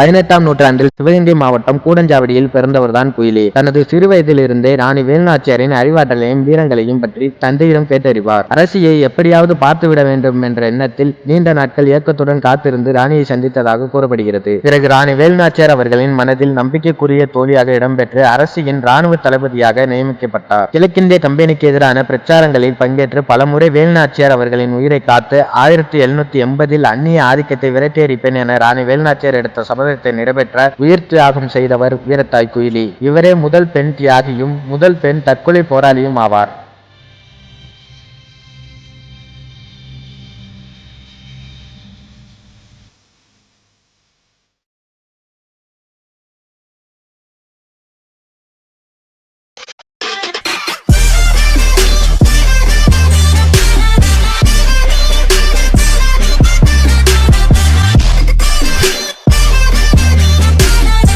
பதினெட்டாம் நூற்றாண்டில் சிவகங்கை மாவட்டம் கூடஞ்சாவடியில் பிறந்தவர்தான் குயிலி தனது சிறு வயதிலிருந்தே ராணி வேலுநாச்சியாரின் அறிவாற்றலையும் வீரங்களையும் பற்றி தந்தையிடம் கேட்டறிவார். அரசியை எப்படியாவது பார்த்துவிட வேண்டும் என்ற எண்ணத்தில் நீண்ட நாட்கள் இயக்கத்துடன் காத்திருந்து ராணியை சந்தித்ததாக கூறப்படுகிறது. பிறகு ராணி வேலுநாச்சியார் அவர்களின் மனதில் நம்பிக்கைக்குரிய தோழியாக இடம்பெற்று அரசியின் ராணுவ தளபதியாக நியமிக்கப்பட்டார். கிழக்கிந்திய கம்பெனிக்கு எதிரான பிரச்சாரங்களில் பங்கேற்று பலமுறை வேலுநாச்சியார் அவர்களின் உயிரை காத்து ஆயிரத்தி எழுநூத்தி எண்பதில் அந்நிய ஆதிக்கத்தை விரட்டியடிப்பேன் என ராணி வேலுநாச்சியார் எடுத்த சபதத்தை நிறைவேற்ற உயிர் தியாகம் செய்தவர் வீரத்தாய் குயிலி. இவரே முதல் பெண் தியாகியும் முதல் பெண் தற்கொலை போராளியும் ஆவார்.